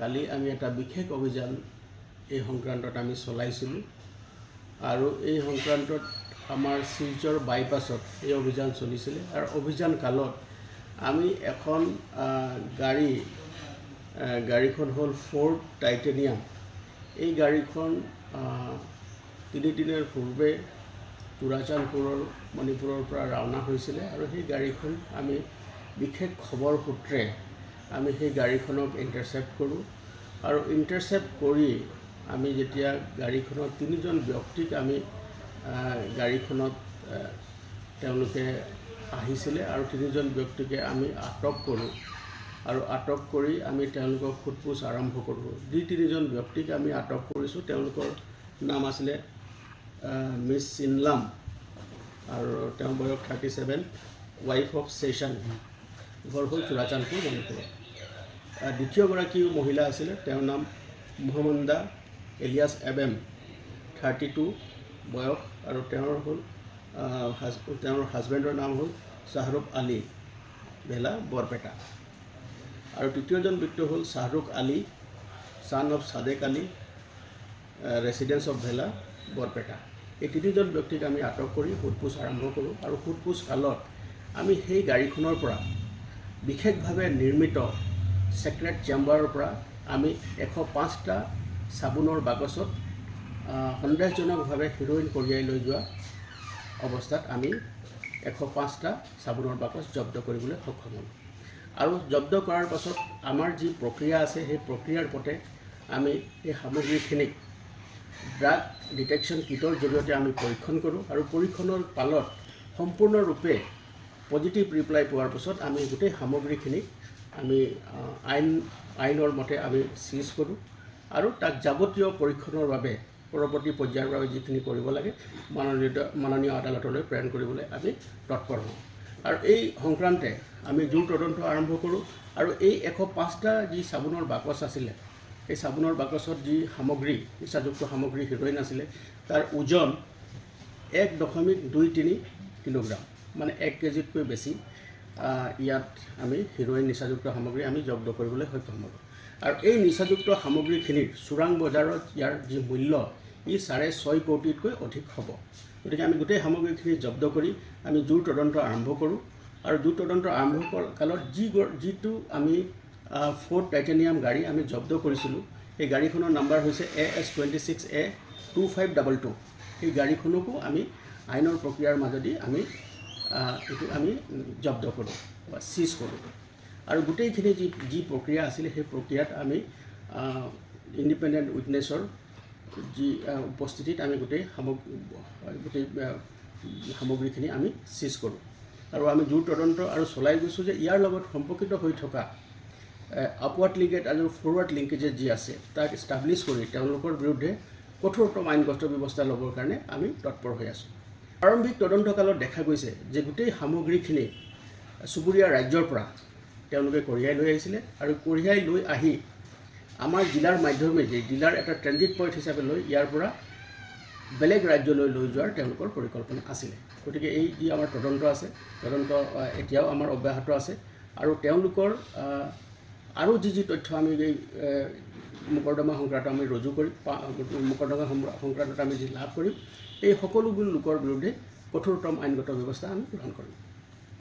কালি আমি এটা বিশেষ অভিযান এই সংক্ৰান্তত আমি চলাইছিলোঁ। আৰু এই সংক্ৰান্তত আমাৰ শিলচৰ বাইপাছত এই অভিযান চলিছিলে। আৰু অভিযান কালত আমি এখন গাড়ী গাড়ীখন হ'ল ফ'ৰ্ড টাইটেনিয়াম এই গাড়ীখন তিনিদিনৰ পূৰ্বে চুৰাচান্দপুৰৰ মণিপুৰৰ পৰা ৰাওনা হৈছিলে। আৰু সেই গাড়ীখন আমি বিশেষ খবৰ সূত্ৰে আমি সেই গাড়ীখনক ইণ্টাৰচেপ্ট কৰোঁ। আৰু ইণ্টাৰচেপ্ট কৰি আমি যেতিয়া গাড়ীখনত তিনিজন ব্যক্তিক আমি গাড়ীখনত তেওঁলোকে আহিছিলে আৰু তিনিজন ব্যক্তিকে আমি আটক কৰোঁ। আৰু আটক কৰি আমি তেওঁলোকক সোধপোছ আৰম্ভ কৰোঁ। যি তিনিজন ব্যক্তিক আমি আটক কৰিছোঁ তেওঁলোকৰ নাম আছিলে মিছ চিনলাম। আৰু তেওঁৰ বয়স থাৰ্টি ছেভেন ৱাইফ অফ ছেশ্যন ঘৰ হ'ল চুৰাচান্দপুৰ মণিপুৰ দ্বিতীয়গৰাকী মহিলা আছিলে। তেওঁৰ নাম মহম্মদা এলিয়াছ এবেম থাৰ্টি টু বয়স আৰু তেওঁৰ হ'ল তেওঁৰ হাজবেণ্ডৰ নাম হ'ল শ্বাহৰুখ আলী ভেলা বৰপেটা। আৰু তৃতীয়জন ব্যক্তি হ'ল Shahrukh Ali son of Sadek Ali residence of Bhela Barpeta. এই তিনিজন ব্যক্তিক আমি আটক কৰি সোধপোছ আৰম্ভ কৰোঁ আৰু সোধপোছ কালত আমি সেই গাড়ীখনৰ পৰা বিশেষভাৱে নিৰ্মিত ছেক্ৰেট চেম্বাৰৰ পৰা আমি এশ পাঁচটা চাবোনৰ বাকচত সন্দেহজনকভাৱে হিৰ'ইন কঢ়িয়াই লৈ যোৱা অৱস্থাত আমি এশ পাঁচটা চাবোনৰ বাকচ জব্দ কৰিবলৈ সক্ষম হ'লোঁ আৰু জব্দ কৰাৰ পাছত আমাৰ যি প্ৰক্ৰিয়া আছে সেই প্ৰক্ৰিয়াৰ পথে আমি এই সামগ্ৰীখিনিক ড্ৰাগ ডিটেকশ্যন কিটৰ জৰিয়তে আমি পৰীক্ষণ কৰোঁ আৰু পৰীক্ষণৰ পালত সম্পূৰ্ণৰূপে পজিটিভ ৰিপ্লাই পোৱাৰ পাছত আমি গোটেই সামগ্ৰীখিনিক আমি আইন আইনৰ মতে আমি চিজ কৰোঁ। আৰু তাক যাৱতীয় পৰীক্ষণৰ বাবে পৰৱৰ্তী পৰ্যায়ৰ বাবে যিখিনি কৰিব লাগে মাননীয় মাননীয় আদালতলৈ প্ৰেৰণ কৰিবলৈ আমি তৎপৰ হওঁ। আৰু এই সংক্ৰান্তে আমি জোৰ তদন্ত আৰম্ভ কৰোঁ। আৰু এই এশ পাঁচটা যি চাবোনৰ বাকচ আছিলে সেই চাবোনৰ বাকচত যি সামগ্ৰী নিচাযুক্ত সামগ্ৰী হিৰ'ইন আছিলে তাৰ ওজন এক দশমিক দুই তিনি কিলোগ্ৰাম মানে এক কেজিতকৈ বেছি। ইয়াত আমি হিৰ'ইন নিচাযুক্ত সামগ্ৰী আমি জব্দ কৰিবলৈ সক্ষম হ'লোঁ আৰু এই নিচাযুক্ত সামগ্ৰীখিনিৰ চোৰাং বজাৰত ইয়াৰ যি মূল্য ই চাৰে ছয় কোটিতকৈ অধিক হ'ব। গতিকে আমি গোটেই সামগ্ৰীখিনি জব্দ কৰি আমি জোৰ তদন্ত আৰম্ভ কৰোঁ। আৰু জোৰ তদন্ত আৰম্ভ কালত যি যিটো আমি ফ'ৰ্ড টাইটেনিয়াম গাড়ী আমি জব্দ কৰিছিলোঁ সেই গাড়ীখনৰ নাম্বাৰ হৈছে A S twenty six A two five double two সেই গাড়ীখনকো আমি আইনৰ প্ৰক্ৰিয়াৰ মাজেদি আমি এইটো আমি জব্দ কৰোঁ বা চিজ কৰোঁ। আৰু গোটেইখিনি যি যি প্ৰক্ৰিয়া আছিলে সেই প্ৰক্ৰিয়াত আমি ইণ্ডিপেণ্ডেণ্ট উইটনেছৰ যি উপস্থিতিত আমি গোটেই সামগ্ৰী গোটেই সামগ্ৰীখিনি আমি চিজ কৰোঁ। আৰু আমি জোৰ তদন্ত আৰু চলাই গৈছোঁ যে ইয়াৰ লগত সম্পৰ্কিত হৈ থকা আপৱাৰ্ড লিংকেজ আৰু ফৰৱাৰ্ড লিংকেজেছ যি আছে তাক ইষ্টাব্লিছ কৰি তেওঁলোকৰ বিৰুদ্ধে কঠোৰতম আইনগত ব্যৱস্থা ল'বৰ কাৰণে আমি তৎপৰ হৈ আছোঁ। প্ৰাৰম্ভিক তদন্তকালত দেখা গৈছে যে গোটেই সামগ্ৰীখিনি চুবুৰীয়া ৰাজ্যৰ পৰা তেওঁলোকে কঢ়িয়াই লৈ আহিছিলে আৰু কঢ়িয়াই লৈ আহি আমাৰ জিলাৰ মাধ্যমেদি জিলাৰ এটা ট্ৰেনজিট পইণ্ট হিচাপে লৈ ইয়াৰ পৰা বেলেগ ৰাজ্যলৈ লৈ যোৱাৰ তেওঁলোকৰ পৰিকল্পনা আছিলে। গতিকে এই যি আমাৰ তদন্ত আছে তদন্ত এতিয়াও আমাৰ অব্যাহত আছে আৰু তেওঁলোকৰ আৰু যি যি তথ্য আমি মোকৰ্দমা সংক্ৰান্ত আমি ৰুজু কৰি পা- মোকৰ্দমা সংক্ৰান্তত আমি যি লাভ কৰিম এই সকলোবোৰ লোকৰ বিৰুদ্ধে কঠোৰতম আইনগত ব্যৱস্থা আমি গ্ৰহণ কৰিম।